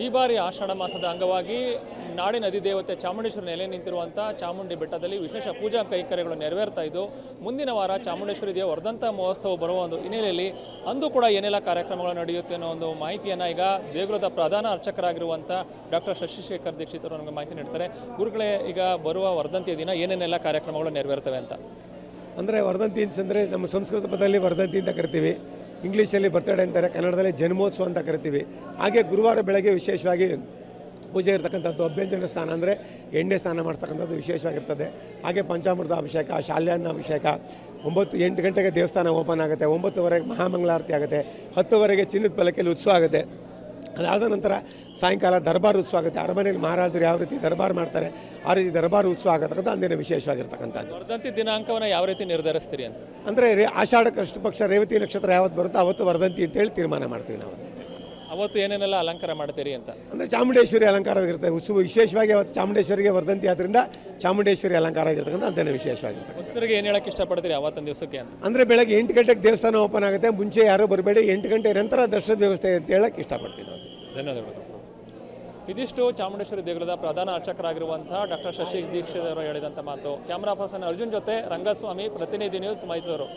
ಈ ಬಾರಿ ಆಷಾಢ ಮಾಸದ ಅಂಗವಾಗಿ ನಾಡಿನ ಅಧಿದೇವತೆ ಚಾಮುಂಡೇಶ್ವರಿ ನೆಲೆ ನಿಂತಿರುವಂಥ ಚಾಮುಂಡಿ ಬೆಟ್ಟದಲ್ಲಿ ವಿಶೇಷ ಪೂಜಾ ಕೈಂಕರ್ಯಗಳು ನೆರವೇರ್ತಾ ಇದ್ದು, ಮುಂದಿನ ವಾರ ಚಾಮುಂಡೇಶ್ವರಿ ದೇವ ವರ್ಧಂತ ಮಹೋತ್ಸವ ಬರುವ ಒಂದು ಹಿನ್ನೆಲೆಯಲ್ಲಿ ಅಂದು ಕೂಡ ಏನೆಲ್ಲ ಕಾರ್ಯಕ್ರಮಗಳು ನಡೆಯುತ್ತೆ ಅನ್ನೋ ಒಂದು ಮಾಹಿತಿಯನ್ನು ಈಗ ದೇಗುಲದ ಪ್ರಧಾನ ಅರ್ಚಕರಾಗಿರುವಂಥ ಡಾಕ್ಟರ್ ಶಶಿಶೇಖರ್ ದೀಕ್ಷಿತ್ ಅವರು ನಮಗೆ ಮಾಹಿತಿ ನೀಡ್ತಾರೆ. ಗುರುಗಳೇ, ಈಗ ಬರುವ ವರ್ಧಂತಿಯ ದಿನ ಏನೇನೆಲ್ಲ ಕಾರ್ಯಕ್ರಮಗಳು ನೆರವೇರ್ತವೆ ಅಂತ? ಅಂದರೆ ವರ್ಧಂತಿ ಅಂತಂದರೆ ನಮ್ಮ ಸಂಸ್ಕೃತ ಪದದಲ್ಲಿ ವರ್ಧಂತಿ ಅಂತ ಕರಿತೀವಿ. ಇಂಗ್ಲೀಷಲ್ಲಿ ಬರ್ತಡೇ ಅಂತಾರೆ, ಕನ್ನಡದಲ್ಲಿ ಜನ್ಮೋತ್ಸವ ಅಂತ ಕರಿತೀವಿ. ಹಾಗೆ ಗುರುವಾರ ಬೆಳಗ್ಗೆ ವಿಶೇಷವಾಗಿ ಪೂಜೆ ಇರತಕ್ಕಂಥದ್ದು, ಅಭ್ಯಂಜನ ಸ್ನಾನ ಅಂದರೆ ಎಣ್ಣೆ ಸ್ನಾನ ಮಾಡ್ತಕ್ಕಂಥದ್ದು ವಿಶೇಷವಾಗಿರ್ತದೆ. ಹಾಗೆ ಪಂಚಾಮೃತ ಅಭಿಷೇಕ, ಶಾಲ್ಯಾನ್ನ ಅಭಿಷೇಕ, ಒಂಬತ್ತು, ಎಂಟು ಗಂಟೆಗೆ ದೇವಸ್ಥಾನ ಓಪನ್ ಆಗುತ್ತೆ, ಒಂಬತ್ತುವರೆಗೆ ಮಹಾಮಂಗಳಾರತಿ ಆಗುತ್ತೆ, ಹತ್ತುವರೆಗೆ ಚಿನ್ನದ ಪಲಕೆಯಲ್ಲಿ ಉತ್ಸವ ಆಗುತ್ತೆ. ಅದಾದ ನಂತರ ಸಾಯಂಕಾಲ ದರ್ಬಾರ್ ಉತ್ಸವ ಆಗುತ್ತೆ. ಅರಮನೆಯಲ್ಲಿ ಮಹಾರಾಜರು ಯಾವ ರೀತಿ ದರ್ಬಾರ್ ಮಾಡ್ತಾರೆ ಆ ರೀತಿ ದರ್ಬಾರ್ ಉತ್ಸವ ಆಗತಕ್ಕಂಥ ಅಂದಿನ ವಿಶೇಷವಾಗಿರ್ತಕ್ಕಂಥದ್ದು. ವರ್ಧಂತಿ ದಿನಾಂಕವನ್ನು ಯಾವ ರೀತಿ ನಿರ್ಧರಿಸ್ತೀರಿ ಅಂತ? ಅಂದರೆ ರೇ ಆಷಾಢ ಕೃಷ್ಣ ಪಕ್ಷ ರೇವತಿ ನಕ್ಷತ್ರ ಯಾವತ್ತು ಬರುತ್ತೋ ಅವತ್ತು ವರ್ಧಂತಿ ಅಂತೇಳಿ ತೀರ್ಮಾನ ಮಾಡ್ತೀವಿ ನಾವು ಅವತ್ತು ಏನೇನೆಲ್ಲ ಅಲಂಕಾರ ಮಾಡ್ತೀರಿ ಅಂತ? ಅಂದರೆ ಚಾಮುಂಡೇಶ್ವರಿ ಅಲಂಕಾರವಾಗಿರುತ್ತೆ ಉತ್ಸವ ವಿಶೇಷವಾಗಿ ಅವತ್ತು ಚಾಮುಂಡೇಶ್ವರಿಗೆ ವರ್ಧಂತಿ ಆದ್ದರಿಂದ ಚಾಮುಂಡೇಶ್ವರಿ ಅಲಂಕಾರ ಆಗಿರ್ತಕ್ಕಂಥ ಅಂದಿನ ವಿಶೇಷವಾಗಿರ್ತಕ್ಕಂಥ ಭಕ್ತರಿಗೆ ಏನು ಹೇಳಕ್ಕೆ ಇಷ್ಟಪಡ್ತೀರಿ ಅವತ್ತೊಂದು ದಿವಸಕ್ಕೆ ಅಂತ? ಅಂದರೆ ಬೆಳಗ್ಗೆ ಎಂಟು ಗಂಟೆಗೆ ದೇವಸ್ಥಾನ ಓಪನ್ ಆಗುತ್ತೆ. ಮುಂಚೆ ಯಾರೂ ಬರಬೇಡಿ. ಎಂಟು ಗಂಟೆ ನಂತರ ದರ್ಶನದ ವ್ಯವಸ್ಥೆ ಅಂತ ಹೇಳಕ್ಕೆ ಇಷ್ಟಪಡ್ತೀನಿ ನಾವು ಧನ್ಯವಾದಗಳು. ಇದಿಷ್ಟು ಚಾಮುಂಡೇಶ್ವರಿ ದೇಗುಲದ ಪ್ರಧಾನ ಅರ್ಚಕರಾಗಿರುವಂತಹ ಡಾಕ್ಟರ್ ಶಶಿ ದೀಕ್ಷಿತ್ ಅವರು ಹೇಳಿದಂಥ ಮಾತು. ಕ್ಯಾಮರಾ ಪರ್ಸನ್ ಅರ್ಜುನ್ ಜೊತೆ ರಂಗಸ್ವಾಮಿ, ಪ್ರತಿನಿಧಿ ನ್ಯೂಸ್ ಮೈಸೂರು.